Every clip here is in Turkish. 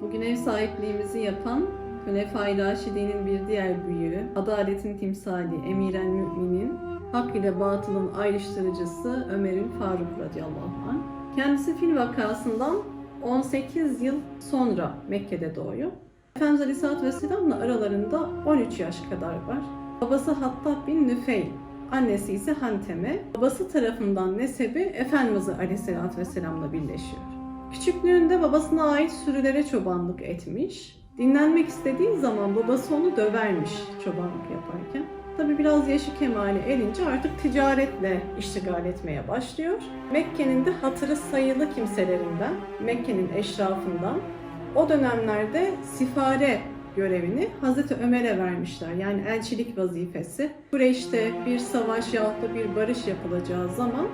Bugün ev sahipliğimizi yapan Hülefai Raşidi'nin bir diğer büyüğü, adaletin timsali Emiren Mü'minin, hak ile batılın ayrıştırıcısı Ömer'in Faruk radıyallahu anh. Kendisi fil vakasından 18 yıl sonra Mekke'de doğuyor. Efendimiz Aleyhisselatü Vesselam'la aralarında 13 yaş kadar var. Babası Hattab bin Nüfeyl, annesi ise Hanteme. Babası tarafından nesebi Efendimiz Aleyhisselatü Vesselam'la birleşiyor. Küçüklüğünde babasına ait sürülere çobanlık etmiş. Dinlenmek istediği zaman babası onu dövermiş çobanlık yaparken. Tabi biraz yaşı kemale erince artık ticaretle iştigal etmeye başlıyor. Mekke'nin de hatırı sayılı kimselerinden, Mekke'nin eşrafından o dönemlerde sifare görevini Hazreti Ömer'e vermişler. Yani elçilik vazifesi. Kureyş'te bir savaş yahut da bir barış yapılacağı zaman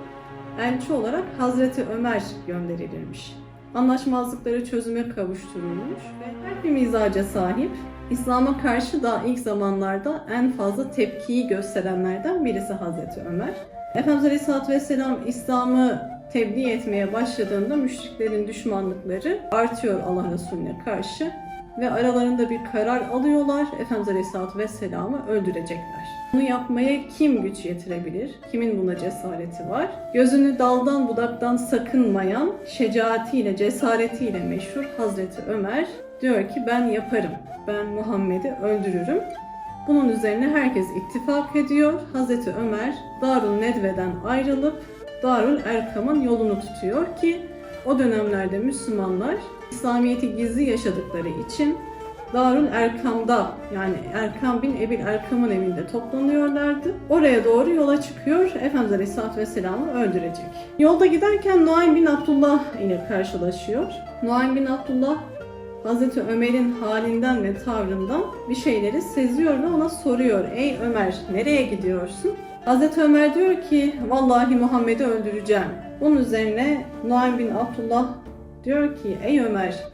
elçi olarak Hazreti Ömer gönderilirmiş. Anlaşmazlıkları çözüme kavuşturulmuş ve her bir mizaca sahip. İslam'a karşı da ilk zamanlarda en fazla tepkiyi gösterenlerden birisi Hazreti Ömer. Efendimiz Aleyhisselatü Vesselam İslam'ı tebliğ etmeye başladığında müşriklerin düşmanlıkları artıyor Allah Resulüne karşı ve aralarında bir karar alıyorlar. Efendimiz Aleyhisselatü Vesselam'ı öldürecekler. Bunu yapmaya kim güç yetirebilir? Kimin buna cesareti var? Gözünü daldan budaktan sakınmayan, şecaatiyle, cesaretiyle meşhur Hazreti Ömer diyor ki ben yaparım. Ben Muhammed'i öldürürüm. Bunun üzerine herkes ittifak ediyor. Hazreti Ömer Darul Nedve'den ayrılıp Darul Erkam'ın yolunu tutuyor ki o dönemlerde Müslümanlar İslamiyet'i gizli yaşadıkları için Darul Erkam'da yani Erkam bin Ebil Erkam'ın evinde toplanıyorlardı. Oraya doğru yola çıkıyor. Efendimiz Aleyhisselatü Vesselam'ı öldürecek. Yolda giderken Nuaym bin Abdullah ile karşılaşıyor. Nuaym bin Abdullah Hazreti Ömer'in halinden ve tavrından bir şeyleri seziyor ve ona soruyor. Ey Ömer nereye gidiyorsun? Hazreti Ömer diyor ki vallahi Muhammed'i öldüreceğim. Bunun üzerine Nuaym bin Abdullah diyor ki ey Ömer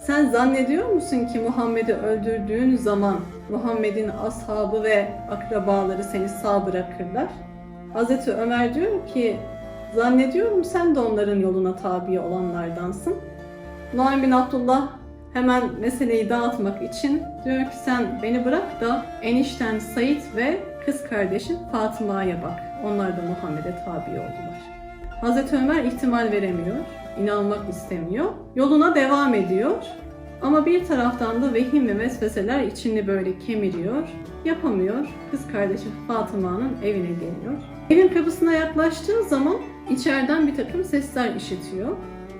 sen zannediyor musun ki Muhammed'i öldürdüğün zaman Muhammed'in ashabı ve akrabaları seni sağ bırakırlar? Hazreti Ömer diyor ki zannediyorum sen de onların yoluna tabi olanlardansın. Nuaym bin Abdullah hemen meseleyi dağıtmak için diyor ki sen beni bırak da enişten Said ve kız kardeşin Fatıma'ya bak. Onlar da Muhammed'e tabi oldular. Hazreti Ömer ihtimal veremiyor, inanmak istemiyor. Yoluna devam ediyor. Ama bir taraftan da vehim ve vesveseler içini böyle kemiriyor. Yapamıyor. Kız kardeşi Fatıma'nın evine geliyor. Evin kapısına yaklaştığı zaman içeriden bir takım sesler işitiyor.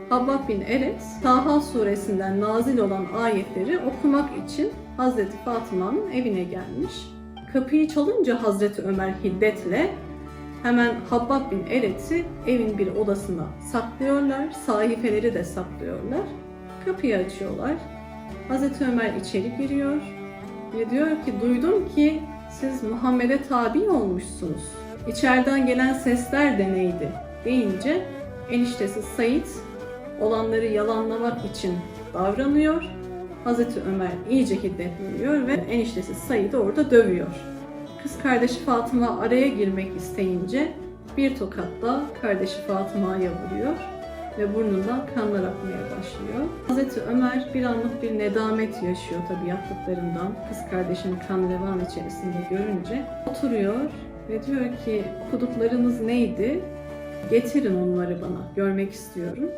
Habbab bin Eret, Taha suresinden nazil olan ayetleri okumak için Hazreti Fatıma'nın evine gelmiş. Kapıyı çalınca Hazreti Ömer hiddetle hemen Habbab bin Eret'i evin bir odasına saklıyorlar. Sahifeleri de saklıyorlar. Kapıyı açıyorlar. Hazreti Ömer içeri giriyor ve diyor ki duydum ki siz Muhammed'e tabi olmuşsunuz. İçeriden gelen sesler de neydi deyince eniştesi Said olanları yalanlamak için davranıyor. Hazreti Ömer iyice hiddetleniyor ve eniştesi Said'i orada dövüyor. Kız kardeşi Fatıma araya girmek isteyince bir tokatla kardeşi Fatıma'ya vuruyor ve burnundan kanlar akmaya başlıyor. Hazreti Ömer bir anlık bir nedamet yaşıyor tabi yaptıklarından. Kız kardeşini kan revan içerisinde görünce oturuyor ve diyor ki okuduklarınız neydi? Getirin onları bana, görmek istiyorum.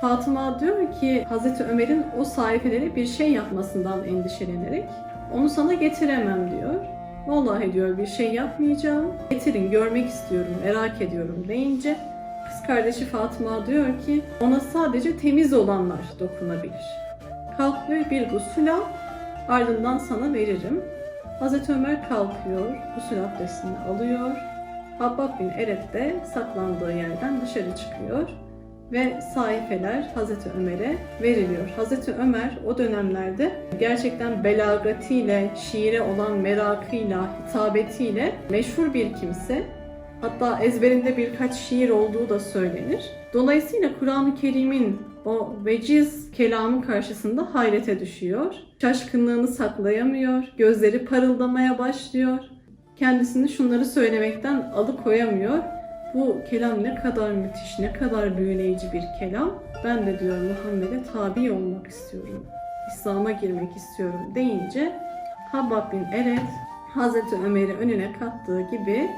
Fatıma diyor ki Hazreti Ömer'in o sahifelere bir şey yapmasından endişelenerek onu sana getiremem diyor. Vallahi diyor bir şey yapmayacağım. Getirin görmek istiyorum, merak ediyorum deyince kız kardeşi Fatıma diyor ki ona sadece temiz olanlar dokunabilir. Kalk ve bir gusül al, ardından sana veririm. Hazreti Ömer kalkıyor, gusül abdestini alıyor. Habbab bin Eret de saklandığı yerden dışarı çıkıyor ve sahifeler Hazreti Ömer'e veriliyor. Hazreti Ömer o dönemlerde gerçekten belagatiyle, şiire olan merakıyla, hitabetiyle meşhur bir kimse. Hatta ezberinde birkaç şiir olduğu da söylenir. Dolayısıyla Kur'an-ı Kerim'in o veciz kelamın karşısında hayrete düşüyor. Şaşkınlığını saklayamıyor, gözleri parıldamaya başlıyor. Kendisini şunları söylemekten alıkoyamıyor bu kelam ne kadar müthiş, ne kadar büyüleyici bir kelam. Ben de diyor Muhammed'e tabi olmak istiyorum İslam'a girmek istiyorum deyince Habbab bin Eret Hazreti Ömer'i önüne kattığı gibi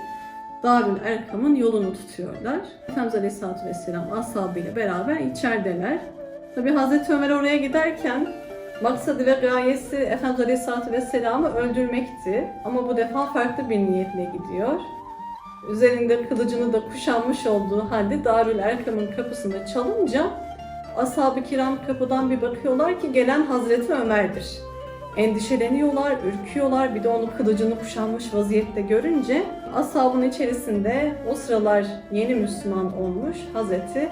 Darül Erkam'ın yolunu tutuyorlar. Efendimiz Aleyhisselatü Vesselam ashabıyla beraber içerideler. Tabi Hazreti Ömer oraya giderken maksadı ve gayesi Efendimiz Aleyhisselatü Vesselam'ı öldürmekti. Ama bu defa farklı bir niyetle gidiyor. Üzerinde kılıcını da kuşanmış olduğu halde Darül Erkam'ın kapısını çalınca ashab-ı kiram kapıdan bir bakıyorlar ki gelen Hazreti Ömer'dir. Endişeleniyorlar, ürküyorlar. Bir de onu kılıcını kuşanmış vaziyette görünce ashabın içerisinde o sıralar yeni Müslüman olmuş Hazreti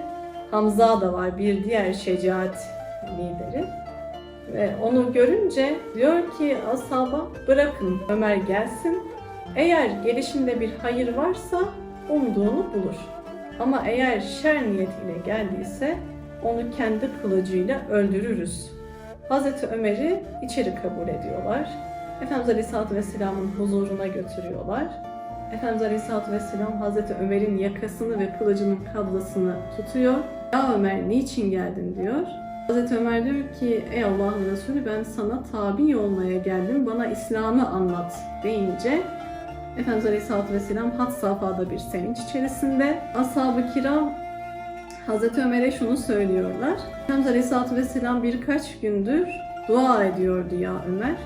Hamza da var bir diğer şecaat lideri. Ve onu görünce diyor ki ashaba bırakın Ömer gelsin. Eğer gelişinde bir hayır varsa umduğunu bulur. Ama eğer şer niyetiyle geldiyse onu kendi kılıcıyla öldürürüz. Hazreti Ömer'i içeri kabul ediyorlar. Efendimiz Aleyhisselatü Vesselam'ın huzuruna götürüyorlar. Efendimiz Aleyhisselatü Vesselam Hazreti Ömer'in yakasını ve kılıcının kablasını tutuyor. Ya Ömer niçin geldin diyor. Hazreti Ömer diyor ki ey Allah'ın Resulü ben sana tabi olmaya geldim bana İslam'ı anlat deyince Efendimiz Aleyhisselatü Vesselam had safhada bir sevinç içerisinde. Ashab-ı kiram Hazreti Ömer'e şunu söylüyorlar. Efendimiz Aleyhisselatü Vesselam birkaç gündür dua ediyordu ya Ömer.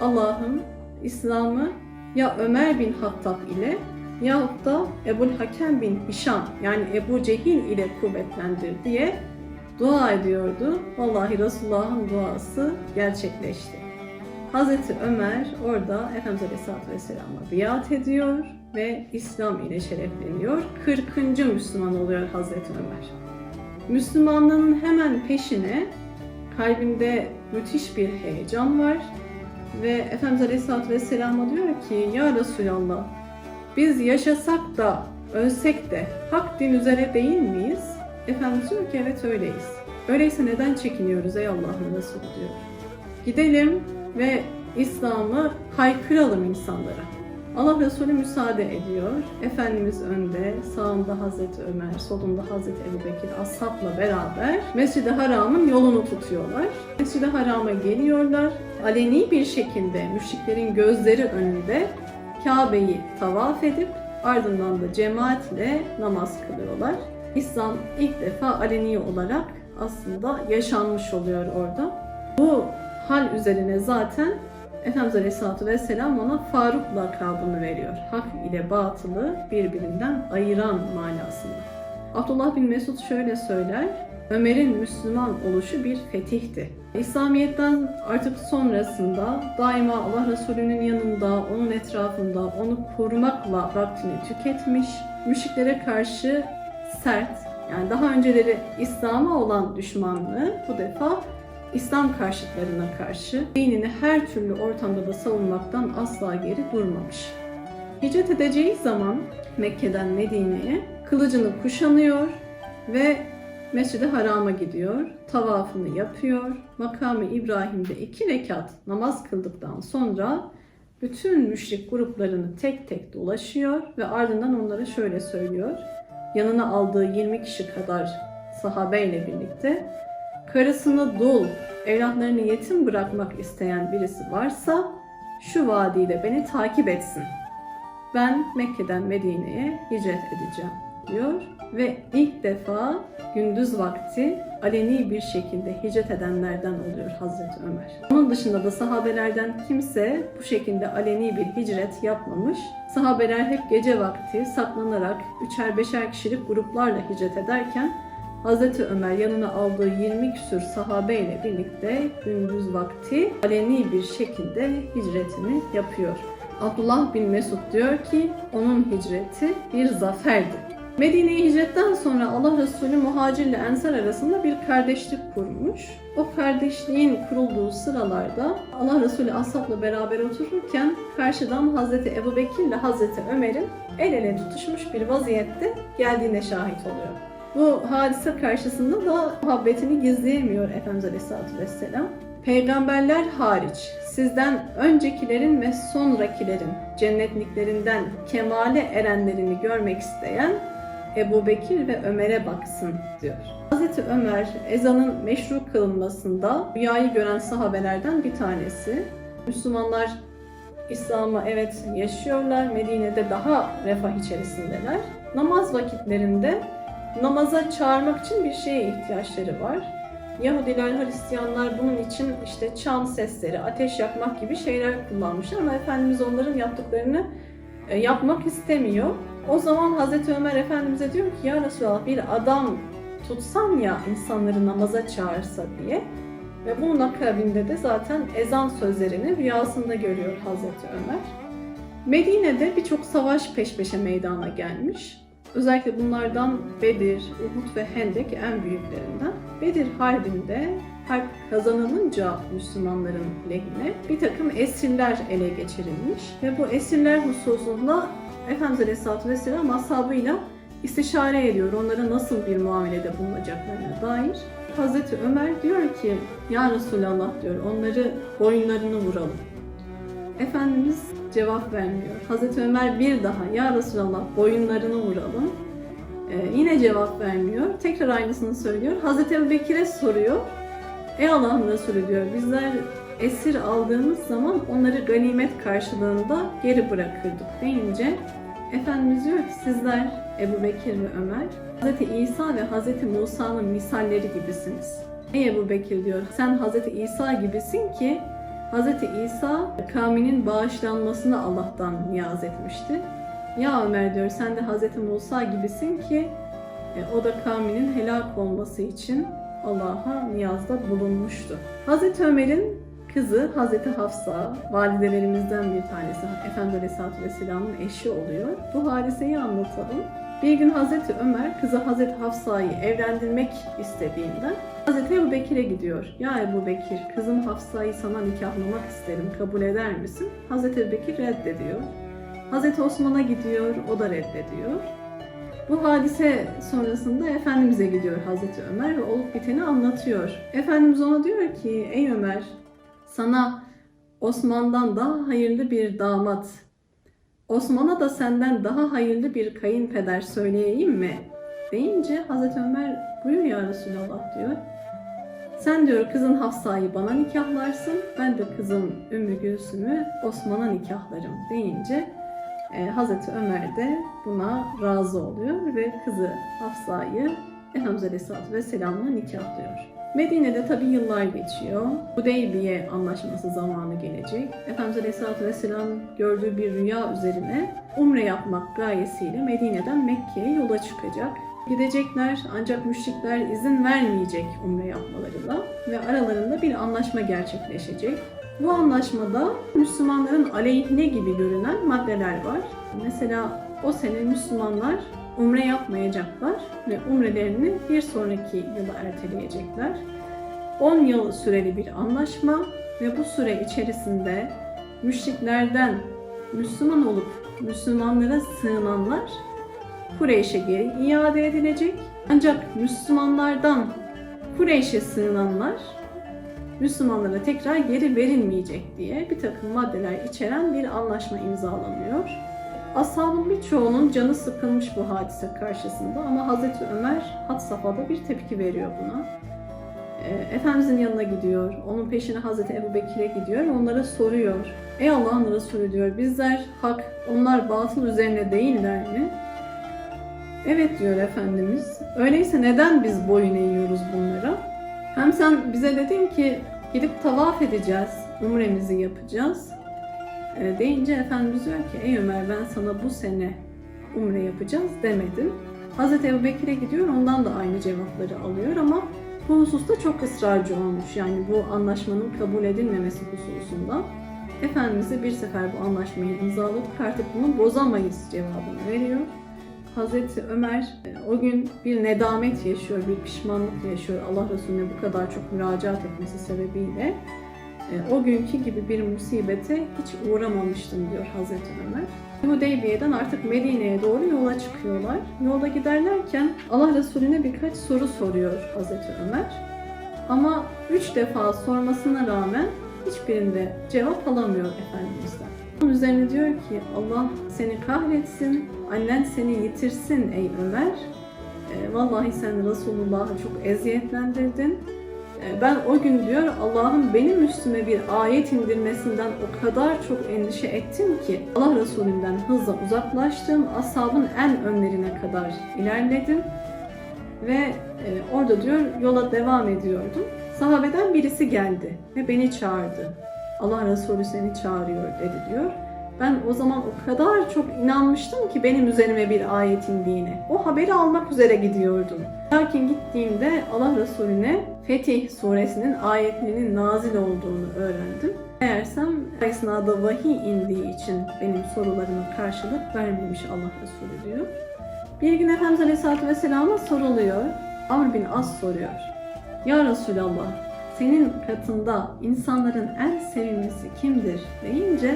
Allah'ım İslam'ı ya Ömer bin Hattab ile yahut da Ebul Hakem bin Hişam yani Ebu Cehil ile kuvvetlendir diye dua ediyordu. Vallahi Resulullah'ın duası gerçekleşti. Hazreti Ömer orada Efendimiz Aleyhisselatü Vesselam'a biat ediyor ve İslam ile şerefleniyor. 40. Müslüman oluyor Hazreti Ömer. Müslümanlığın hemen peşine kalbinde müthiş bir heyecan var ve Efendimiz Aleyhisselatü Vesselam'a diyor ki Ya Resulallah biz yaşasak da ölsek de hak din üzere değil miyiz? Efendimiz diyor ki evet öyleyiz. Öyleyse neden çekiniyoruz ey Allah'ın Resulü diyor. Gidelim ve İslam'ı haykıralım insanlara. Allah Resulü müsaade ediyor. Efendimiz önde, sağında Hazreti Ömer, solunda Hazreti Ebu Bekir, ashapla beraber Mescid-i Haram'ın yolunu tutuyorlar. Mescid-i Haram'a geliyorlar. Aleni bir şekilde müşriklerin gözleri önünde Kabe'yi tavaf edip ardından da cemaatle namaz kılıyorlar. İslam ilk defa aleni olarak aslında yaşanmış oluyor orada. Bu hal üzerine zaten Efendimiz Aleyhisselatü Vesselam ona Faruk lakabını veriyor. Hak ile batılı birbirinden ayıran manasında. Abdullah bin Mesud şöyle söyler, Ömer'in Müslüman oluşu bir fetihti. İslamiyet'ten artık sonrasında daima Allah Resulü'nün yanında, onun etrafında, onu korumakla vaktini tüketmiş, müşriklere karşı sert, yani daha önceleri İslam'a olan düşmanlığı bu defa İslam karşıtlarına karşı dinini her türlü ortamda da savunmaktan asla geri durmamış. Hicret edeceği zaman Mekke'den Medine'ye kılıcını kuşanıyor ve Mescid-i Haram'a gidiyor, tavafını yapıyor. Makamı İbrahim'de iki rekat namaz kıldıktan sonra bütün müşrik gruplarını tek tek dolaşıyor ve ardından onlara şöyle söylüyor. Yanına aldığı 20 kişi kadar sahabeyle birlikte karısını dul, evlatlarını yetim bırakmak isteyen birisi varsa şu vadiyle beni takip etsin. Ben Mekke'den Medine'ye hicret edeceğim diyor ve ilk defa gündüz vakti aleni bir şekilde hicret edenlerden oluyor Hazreti Ömer. Onun dışında da sahabelerden kimse bu şekilde aleni bir hicret yapmamış. Sahabeler hep gece vakti saklanarak üçer beşer kişilik gruplarla hicret ederken Hazreti Ömer yanına aldığı 20 küsür sahabeyle birlikte gündüz vakti aleni bir şekilde hicretini yapıyor. Abdullah bin Mesud diyor ki onun hicreti bir zaferdi. Medine'ye hicretten sonra Allah Resulü muhacir ile ensar arasında bir kardeşlik kurmuş. O kardeşliğin kurulduğu sıralarda Allah Resulü ashabla beraber otururken karşıdan Hazreti Ebu Bekir ile Hazreti Ömer'in el ele tutuşmuş bir vaziyette geldiğine şahit oluyor. Bu hadise karşısında da muhabbetini gizleyemiyor Efendimiz Aleyhisselatü Vesselam. Peygamberler hariç sizden öncekilerin ve sonrakilerin cennetliklerinden kemale erenlerini görmek isteyen Ebu Bekir ve Ömer'e baksın diyor. Hz. Ömer ezanın meşru kılınmasında rüyayı gören sahabelerden bir tanesi. Müslümanlar İslam'ı evet yaşıyorlar. Medine'de daha refah içerisindeler. Namaz vakitlerinde namaza çağırmak için bir şeye ihtiyaçları var. Yahudiler, Hristiyanlar bunun için işte çan sesleri, ateş yakmak gibi şeyler kullanmışlar ama Efendimiz onların yaptıklarını e, yapmak istemiyor. O zaman Hazreti Ömer Efendimiz'e diyor ki ya Resulallah bir adam tutsan ya insanları namaza çağırsa diye. Ve bunun akabinde de zaten ezan sözlerini rüyasında görüyor Hazreti Ömer. Medine'de birçok savaş peş peşe meydana gelmiş. Özellikle bunlardan Bedir, Uhud ve Hendek en büyüklerinden. Bedir Harbi'nde harp kazanılınca Müslümanların lehine bir takım esirler ele geçirilmiş ve bu esirler hususunda Efendimiz Aleyhisselatü Vesselam ashabıyla istişare ediyor. Onlara nasıl bir muamelede bulunacaklarına dair. Hazreti Ömer diyor ki Ya Resulallah diyor onları boyunlarını vuralım. Efendimiz cevap vermiyor. Hazreti Ömer bir daha Ya Resulallah boyunlarını vuralım. Ee, yine cevap vermiyor. Tekrar aynısını söylüyor. Hazreti Ebu Bekir'e soruyor. Ey Allah'ın Resulü diyor bizler esir aldığımız zaman onları ganimet karşılığında geri bırakırdık deyince Efendimiz diyor ki sizler Ebu Bekir ve Ömer Hz. İsa ve Hz. Musa'nın misalleri gibisiniz. Ey Ebu Bekir diyor sen Hz. İsa gibisin ki Hz. İsa kavminin bağışlanmasını Allah'tan niyaz etmişti. Ya Ömer diyor sen de Hz. Musa gibisin ki e, o da kavminin helak olması için Allah'a niyazda bulunmuştu. Hz. Ömer'in kızı Hz. Hafsa, validelerimizden bir tanesi, Efendimiz Aleyhisselatü Vesselam'ın eşi oluyor. Bu hadiseyi anlatalım. Bir gün Hz. Ömer kızı Hz. Hafsa'yı evlendirmek istediğinden Hz. Ebu Bekir'e gidiyor. Ya Ebu Bekir, kızım Hafsa'yı sana nikahlamak isterim, kabul eder misin? Hz. Ebu Bekir reddediyor. Hz. Osman'a gidiyor, o da reddediyor. Bu hadise sonrasında Efendimiz'e gidiyor Hazreti Ömer ve olup biteni anlatıyor. Efendimiz ona diyor ki, ey Ömer sana Osman'dan daha hayırlı bir damat, Osman'a da senden daha hayırlı bir kayınpeder söyleyeyim mi? Deyince Hazreti Ömer buyur ya Resulallah diyor. Sen diyor kızın Hafsa'yı bana nikahlarsın, ben de kızım Ümmü Gülsüm'ü Osman'a nikahlarım deyince e, Hazreti Ömer de buna razı oluyor ve kızı Hafsa'yı Efendimiz Aleyhisselatü Vesselam'la nikahlıyor. Medine'de tabi yıllar geçiyor. Hudeybiye anlaşması zamanı gelecek. Efendimiz Aleyhisselatü Vesselam gördüğü bir rüya üzerine umre yapmak gayesiyle Medine'den Mekke'ye yola çıkacak. Gidecekler ancak müşrikler izin vermeyecek umre yapmalarına ve aralarında bir anlaşma gerçekleşecek. Bu anlaşmada Müslümanların aleyhine gibi görünen maddeler var. Mesela o sene Müslümanlar umre yapmayacaklar ve umrelerini bir sonraki yıla erteleyecekler. 10 yıl süreli bir anlaşma ve bu süre içerisinde müşriklerden Müslüman olup Müslümanlara sığınanlar Kureyş'e geri iade edilecek. Ancak Müslümanlardan Kureyş'e sığınanlar Müslümanlara tekrar geri verilmeyecek diye bir takım maddeler içeren bir anlaşma imzalanıyor. Ashabın birçoğunun canı sıkılmış bu hadise karşısında ama Hazreti Ömer had safhada bir tepki veriyor buna. E, Efendimizin yanına gidiyor, onun peşine Hazreti Ebu Bekir'e gidiyor ve onlara soruyor. Ey Allah'ın Resulü diyor, bizler hak, onlar batıl üzerine değiller mi? Evet diyor Efendimiz. Öyleyse neden biz boyun eğiyoruz bunlara? Hem sen bize dedin ki gidip tavaf edeceğiz, umremizi yapacağız. E, deyince Efendimiz diyor ki ey Ömer ben sana bu sene umre yapacağız demedim. Hazreti Ebu Bekir'e gidiyor ondan da aynı cevapları alıyor ama bu hususta çok ısrarcı olmuş. Yani bu anlaşmanın kabul edilmemesi hususunda. Efendimiz'e bir sefer bu anlaşmayı imzaladık artık bunu bozamayız cevabını veriyor. Hazreti Ömer e, o gün bir nedamet yaşıyor, bir pişmanlık yaşıyor Allah Resulüne bu kadar çok müracaat etmesi sebebiyle. E, O günkü gibi bir musibete hiç uğramamıştım diyor Hazreti Ömer. Hudeybiye'den artık Medine'ye doğru yola çıkıyorlar. Yolda giderlerken Allah Resulüne birkaç soru soruyor Hazreti Ömer. Ama üç defa sormasına rağmen hiçbirinde cevap alamıyor Efendimiz'den. Bunun üzerine diyor ki Allah seni kahretsin, annen seni yitirsin ey Ömer. E, vallahi sen Resulullah'ı çok eziyetlendirdin. E, ben o gün diyor Allah'ın benim üstüme bir ayet indirmesinden o kadar çok endişe ettim ki Allah Resulü'nden hızla uzaklaştım. Ashabın en önlerine kadar ilerledim. Ve e, orada diyor yola devam ediyordum. Sahabeden birisi geldi ve beni çağırdı. Allah Resulü seni çağırıyor dedi diyor. Ben o zaman o kadar çok inanmıştım ki benim üzerime bir ayet indiğine. O haberi almak üzere gidiyordum. Lakin gittiğimde Allah Resulüne Fetih suresinin ayetlerinin nazil olduğunu öğrendim. Meğersem o esnada vahiy indiği için benim sorularıma karşılık vermemiş Allah Resulü diyor. Bir gün Efendimiz Aleyhisselatü Vesselam'a soruluyor. Amr bin As soruyor. Ya Resulallah, senin katında insanların en sevimlisi kimdir deyince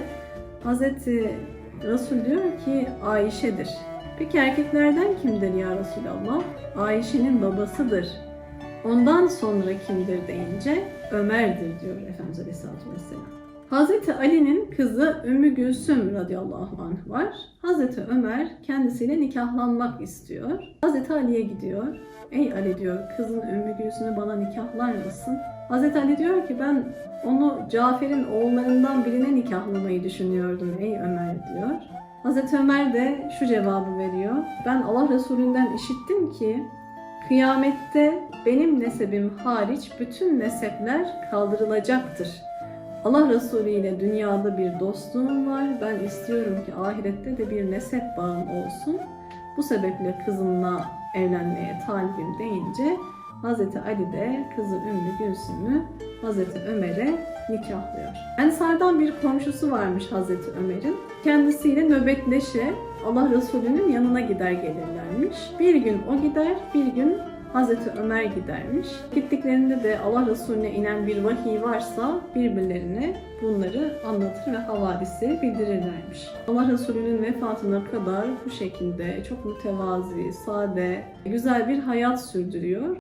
Hazreti Resul diyor ki Ayşe'dir. Peki erkeklerden kimdir ya Resulallah? Ayşe'nin babasıdır. Ondan sonra kimdir deyince Ömer'dir diyor Efendimiz Aleyhisselatü Vesselam. Hazreti Ali'nin kızı Ümmü Gülsüm radıyallahu anh var. Hazreti Ömer kendisiyle nikahlanmak istiyor. Hazreti Ali'ye gidiyor. Ey Ali diyor kızın Ümmü Gülsüm'ü bana nikahlar mısın? Hazreti Ali diyor ki ben onu Cafer'in oğullarından birine nikahlamayı düşünüyordum ey Ömer diyor. Hazreti Ömer de şu cevabı veriyor. Ben Allah Resulü'nden işittim ki kıyamette benim nesebim hariç bütün nesepler kaldırılacaktır. Allah Resulü ile dünyada bir dostluğum var. Ben istiyorum ki ahirette de bir nesep bağım olsun. Bu sebeple kızımla evlenmeye talibim deyince Hazreti Ali de kızı Ümmü Gülsüm'ü Hazreti Ömer'e nikahlıyor. Ensardan bir komşusu varmış Hazreti Ömer'in. Kendisiyle nöbetleşe Allah Resulü'nün yanına gider gelirlermiş. Bir gün o gider, bir gün Hazreti Ömer gidermiş. Gittiklerinde de Allah Resulüne inen bir vahiy varsa birbirlerine bunları anlatır ve havadisi bildirirlermiş. Allah Resulü'nün vefatına kadar bu şekilde çok mütevazi, sade, güzel bir hayat sürdürüyor.